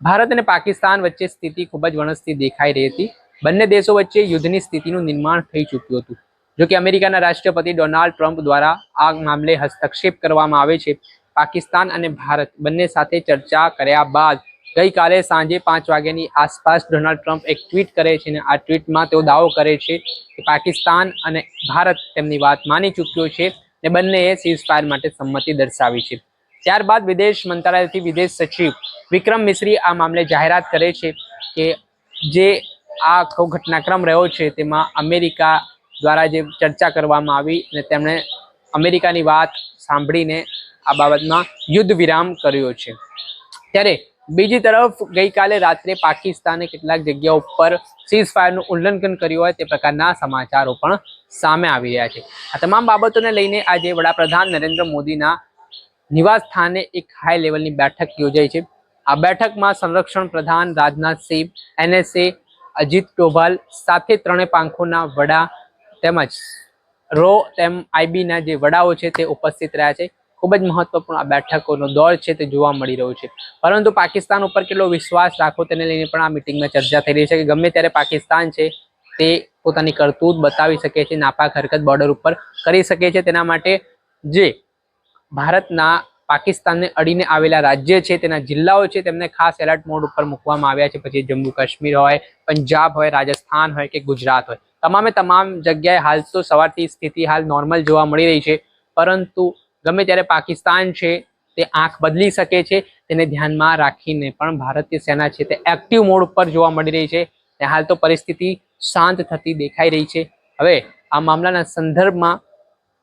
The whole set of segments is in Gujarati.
ભારત અને પાકિસ્તાન વચ્ચે સ્થિતિ ખૂબ જ વણસતી દેખાઈ રહી હતી. બંને દેશો વચ્ચે યુદ્ધની સ્થિતિનું નિર્માણ થઈ ચૂક્યું હતું. જો કે અમેરિકાના રાષ્ટ્રપતિ ડોનાલ્ડ ટ્રમ્પ દ્વારા આ મામલે હસ્તક્ષેપ કરવામાં આવે છે. પાકિસ્તાન અને ભારત બંને સાથે ચર્ચા કર્યા બાદ ગઈકાલે સાંજે પાંચ વાગ્યાની આસપાસ ડોનાલ્ડ ટ્રમ્પ એક ટ્વીટ કરે છે અને આ ટ્વીટમાં તેઓ દાવો કરે છે કે પાકિસ્તાન અને ભારત તેમની વાત માની ચૂક્યો છે અને બંનેએ સીઝ ફાયર માટે સંમતિ દર્શાવી છે. ત્યારબાદ વિદેશ મંત્રાલયથી વિદેશ સચિવ વિક્રમ મિશ્રી આ મામલે જાહેરાત કરે છે કે જે આ આખો ઘટનાક્રમ રહ્યો છે તેમાં અમેરિકા દ્વારા જે ચર્ચા કરવામાં આવી અને તેમણે અમેરિકાની વાત સાંભળીને આ બાબતમાં યુદ્ધ વિરામ કર્યો છે. ત્યારે બીજી તરફ ગઈકાલે રાત્રે પાકિસ્તાને કેટલાક જગ્યાઓ ઉપર સીઝ ફાયરનું ઉલ્લંઘન કર્યું હોય તે પ્રકારના સમાચારો પણ સામે આવી રહ્યા છે. આ તમામ બાબતોને લઈને આજે વડાપ્રધાન નરેન્દ્ર મોદીના નિવાસ સ્થાને એક હાઈ લેવલની બેઠક યોજાઈ છે. આ બેઠકમાં સંરક્ષણ પ્રધાન રાજનાથસિંહ એનએસએ અજીત ડોભાલ સાથે ત્રણે પાંખોના વડા તેમજ રો તેમ આઈબીના જે વડાઓ છે તે ઉપસ્થિત રહ્યા છે. ખૂબ જ મહત્વપૂર્ણ આ બેઠકોનો દોર છે તે જોવા મળી રહ્યો છે. પરંતુ પાકિસ્તાન ઉપર કેટલો વિશ્વાસ રાખવો તેને લઈને પણ આ મિટિંગમાં ચર્ચા થઈ રહી છે કે ગમે ત્યારે પાકિસ્તાન છે તે પોતાની કરતૂત બતાવી શકે છે, નાપાક હરકત બોર્ડર ઉપર કરી શકે છે. તેના માટે જે ભારતના પાકિસ્તાનને અડીને આવેલા રાજ્ય છે, તેના જિલ્લાઓ છે, તેમને ખાસ એલર્ટ મોડ ઉપર મૂકવામાં આવ્યા છે. પછી જમ્મુ કાશ્મીર હોય, પંજાબ હોય, રાજસ્થાન હોય કે ગુજરાત હોય. તમામે તમામ જગ્યાએ હાલ તો સવારથી સ્થિતિ હાલ નોર્મલ જોવા મળી રહી છે. પરંતુ ગમે ત્યારે પાકિસ્તાન છે, તે આંખ બદલી શકે છે. તેને ધ્યાનમાં રાખીને પણ ભારતીય સેના છે, તે એક્ટિવ મોડ ઉપર જોવા મળી રહી છે. હાલ તો પરિસ્થિતિ શાંત થતી દેખાઈ રહી છે. હવે આ મામલાના સંદર્ભમાં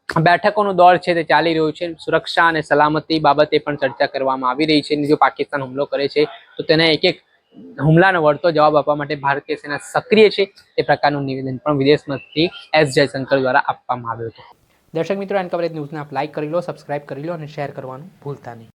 બેઠકોનો દોર છે તે ચાલી રહ્યો છે. સુરક્ષા અને સલામતી બાબતે પણ ચર્ચા કરવામાં આવી રહી છે. જો પાકિસ્તાન હુમલો કરે છે, તો તેને એક એક હુમલાનો વળતો જવાબ આપવા માટે ભારતીય સેના સક્રિય છે તે પ્રકારનું નિવેદન પણ વિદેશ મંત્રી એસ જયશંકર દ્વારા આપવામાં આવ્યું હતું. દર્શક મિત્રો, એન કવરેજ ન્યૂઝને આપ લાઇક કરી લો સબસ્ક્રાઇબ કરી લો અને શેર કરવાનું ભૂલતા નહીં.